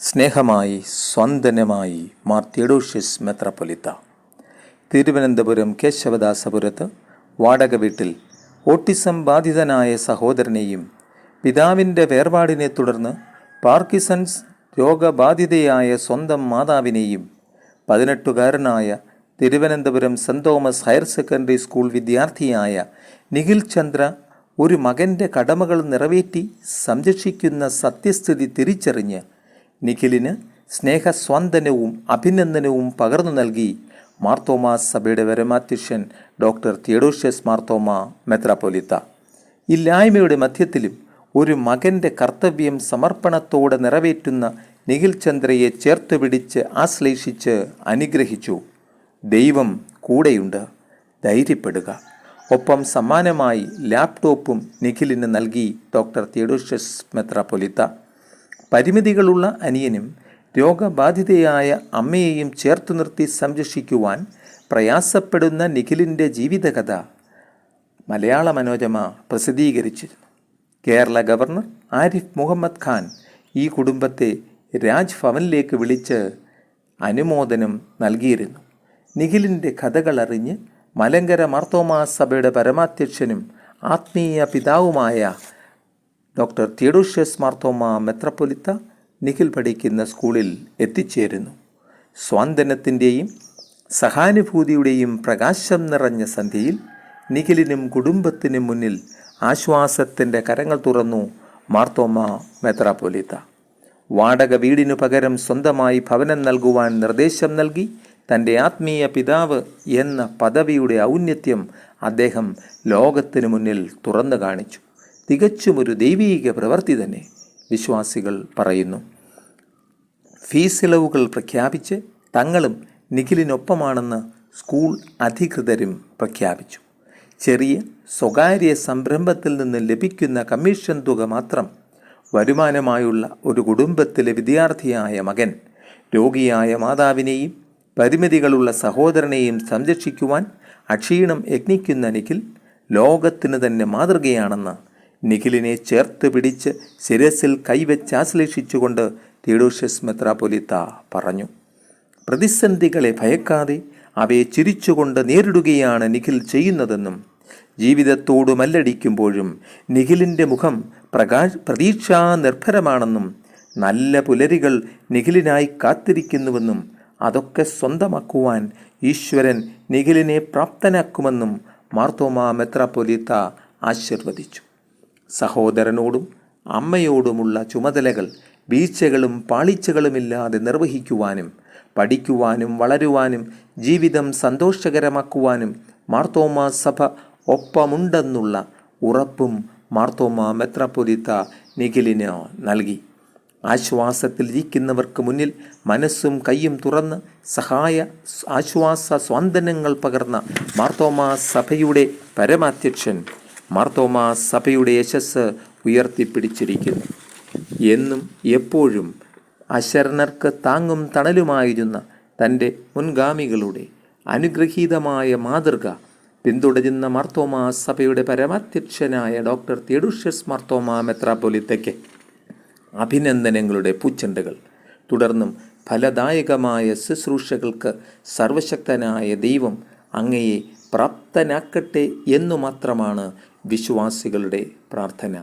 സ്നേഹമായി സ്വന്തനമായി മാർ തിയഡോഷ്യസ് മെത്രപ്പൊലിത്ത. തിരുവനന്തപുരം കേശവദാസപുരത്ത് വാടക വീട്ടിൽ ഓട്ടിസം ബാധിതനായ സഹോദരനെയും പിതാവിന്റെ വേർപാടിനെ തുടർന്ന് പാർക്കിസൺസ് രോഗബാധിതയായ സ്വന്തം മാതാവിനെയും പതിനെട്ടുകാരനായ Thiruvananthapuram Saint Thomas higher secondary school വിദ്യാർത്ഥിയായ നിഖിൽ ചന്ദ്ര ഒരു മകന്റെ കടമകൾ നിറവേറ്റി സംരക്ഷിക്കുന്ന സത്യസ്ഥിതി തിരിച്ചറിഞ്ഞ് നിഖിലിന് സ്നേഹസ്വാന്തനവും അഭിനന്ദനവും പകർന്നു നൽകി മാർത്തോമാ സഭയുടെ വരമാധ്യക്ഷൻ ഡോക്ടർ തിയഡോഷ്യസ് മാർത്തോമ മെത്രാപ്പൊലിത്ത. ഇല്ലായ്മയുടെ മധ്യത്തിലും ഒരു മകന്റെ കർത്തവ്യം സമർപ്പണത്തോടെ നിറവേറ്റുന്ന നിഖിൽ ചന്ദ്രയെ ചേർത്ത് പിടിച്ച് ആശ്ലേഷിച്ച് അനുഗ്രഹിച്ചു. ദൈവം കൂടെയുണ്ട്. ധൈര്യപ്പെടുക. ഒപ്പം സമ്മാനമായി ലാപ്ടോപ്പും നിഖിലിന് നൽകി ഡോക്ടർ തിയഡോഷ്യസ് മെത്രാപ്പൊലിത്ത. പരിമിതികളുള്ള അനിയനും രോഗബാധിതയായ അമ്മയെയും ചേർത്തു നിർത്തി സംരക്ഷിക്കുവാൻ പ്രയാസപ്പെടുന്ന നിഖിലിന്റെ ജീവിതകഥ മലയാള മനോരമ പ്രസിദ്ധീകരിച്ചിരുന്നു. കേരള ഗവർണർ ആരിഫ് മുഹമ്മദ് ഖാൻ ഈ കുടുംബത്തെ രാജ്ഭവനിലേക്ക് വിളിച്ച് അനുമോദനം നൽകിയിരുന്നു. നിഖിലിന്റെ കഥകളറിഞ്ഞ് മലങ്കര മാർത്തോമാ സഭയുടെ പരമാധ്യക്ഷനും ആത്മീയ പിതാവുമായ doctor Theodosius Marthoma metropolitan Nikhil പഠിക്കുന്ന സ്കൂളിൽ എത്തിച്ചേരുന്നു. സ്വാന്തനത്തിന്റെയും സഹാനുഭൂതിയുടെയും പ്രകാശം നിറഞ്ഞ സന്ധ്യയിൽ നിഖിലിനും കുടുംബത്തിനും മുന്നിൽ ആശ്വാസത്തിന്റെ കരങ്ങൾ തുറന്നു മാർത്തോമ മെത്രാപ്പൊലിത്ത. വാടക വീടിനു പകരം സ്വന്തമായി ഭവനം നൽകുവാൻ നിർദ്ദേശം നൽകി തന്റെ ആത്മീയ പിതാവ് എന്ന പദവിയുടെ ഔന്നത്യം അദ്ദേഹം ലോകത്തിനു മുന്നിൽ തുറന്നു കാണിച്ചു. തികച്ചും ഒരു ദൈവീക പ്രവൃത്തി തന്നെ വിശ്വാസികൾ പറയുന്നു. ഫീസ് ഇളവുകൾ പ്രഖ്യാപിച്ച് തങ്ങളും നിഖിലിനൊപ്പമാണെന്ന് സ്കൂൾ അധികൃതരും പ്രഖ്യാപിച്ചു. ചെറിയ സ്വകാര്യ സംരംഭത്തിൽ നിന്ന് ലഭിക്കുന്ന കമ്മീഷൻ തുക മാത്രം വരുമാനമായുള്ള ഒരു കുടുംബത്തിലെ വിദ്യാർത്ഥിയായ മകൻ രോഗിയായ മാതാവിനെയും പരിമിതികളുള്ള സഹോദരനെയും സംരക്ഷിക്കുവാൻ അക്ഷീണം യജ്ഞിക്കുന്ന നിഖിൽ ലോകത്തിന് തന്നെ മാതൃകയാണെന്ന് നിഖിലിനെ ചേർത്ത് പിടിച്ച് ശിരസിൽ കൈവച്ച് ആശ്ലേഷിച്ചുകൊണ്ട് തിയോഡോഷ്യസ് മെത്രാപൊലിത്ത പറഞ്ഞു. പ്രതിസന്ധികളെ ഭയക്കാതെ അവയെ ചിരിച്ചുകൊണ്ട് നേരിടുകയാണ് നിഖിൽ ചെയ്യുന്നതെന്നും ജീവിതത്തോട് മല്ലടിക്കുമ്പോഴും നിഖിലിന്റെ മുഖം പ്രകാശ് പ്രതീക്ഷാ നിർഭരമാണെന്നും നല്ല പുലരികൾ നിഖിലിനായി കാത്തിരിക്കുന്നുവെന്നും അതൊക്കെ സ്വന്തമാക്കുവാൻ ഈശ്വരൻ നിഖിലിനെ പ്രാപ്തനാക്കുമെന്നും മാർത്തോമ മെത്രാപൊലിത്ത ആശീർവദിച്ചു. സഹോദരനോടും അമ്മയോടുമുള്ള ചുമതലകൾ വീഴ്ചകളും പാളിച്ചകളുമില്ലാതെ നിർവഹിക്കുവാനും പഠിക്കുവാനും വളരുവാനും ജീവിതം സന്തോഷകരമാക്കുവാനും മാർത്തോമ സഭ ഒപ്പമുണ്ടെന്നുള്ള ഉറപ്പും മാർത്തോമ മെത്രാപ്പൊലിത്ത നിഖിലിന് നൽകി. ആശ്വാസത്തിൽ ഇരിക്കുന്നവർക്ക് മുന്നിൽ മനസ്സും കൈയും തുറന്ന് സഹായ ആശ്വാസ സ്വാന്തനങ്ങൾ പകർന്ന മാർത്തോമ സഭയുടെ പരമാധ്യക്ഷൻ മാർത്തോമ സഭയുടെ യശസ് ഉയർത്തിപ്പിടിച്ചിരിക്കുന്നു. എന്നും എപ്പോഴും അശരണർക്ക് താങ്ങും തണലുമായിരുന്ന തന്റെ മുൻഗാമികളുടെ അനുഗ്രഹീതമായ മാതൃക പിന്തുടരുന്ന മാർത്തോമ സഭയുടെ പരമാധ്യക്ഷനായ ഡോക്ടർ തിയഡുഷ്യസ് മാർത്തോമ മെത്രാപൊലിത്തയ്ക്ക് അഭിനന്ദനങ്ങളുടെ പൂച്ചെണ്ടുകൾ. തുടർന്നും ഫലദായകമായ ശുശ്രൂഷകൾക്ക് സർവശക്തനായ ദൈവം അങ്ങയെ പ്രാപ്തനാക്കട്ടെ എന്നു മാത്രമാണ് വിശ്വാസികളുടെ പ്രാർത്ഥന.